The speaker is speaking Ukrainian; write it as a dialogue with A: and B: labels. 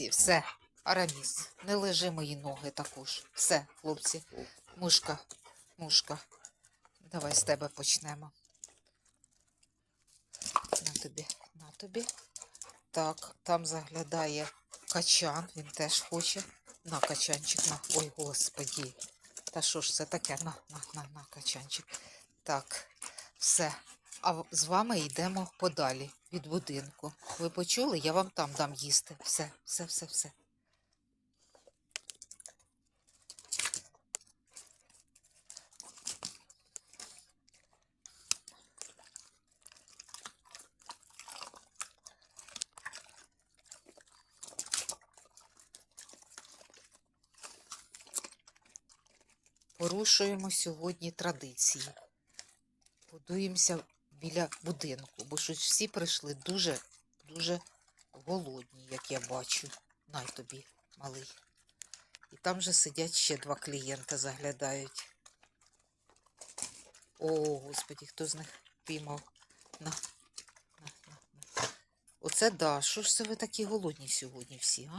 A: І все, Араміс, не лежи мої ноги також. Все, хлопці, мушка, мушка. Давай з тебе почнемо. На тобі, на тобі. Так, там заглядає качан, він теж хоче. На качанчик, на. Ой, господі. Та що ж це таке? На, на, на, на, качанчик. Так, все. А з вами йдемо подалі від будинку. Ви почули? Я вам там дам їсти. Все, все, все, все. Порушуємо сьогодні традиції. Будуємося біля будинку, бо щось всі прийшли дуже, дуже голодні, як я бачу. Най тобі, малий. І там же сидять ще два клієнта, заглядають. О, господі, хто з них піймав? На, на, на, на. Оце да. Що ж це ви такі голодні сьогодні всі, а?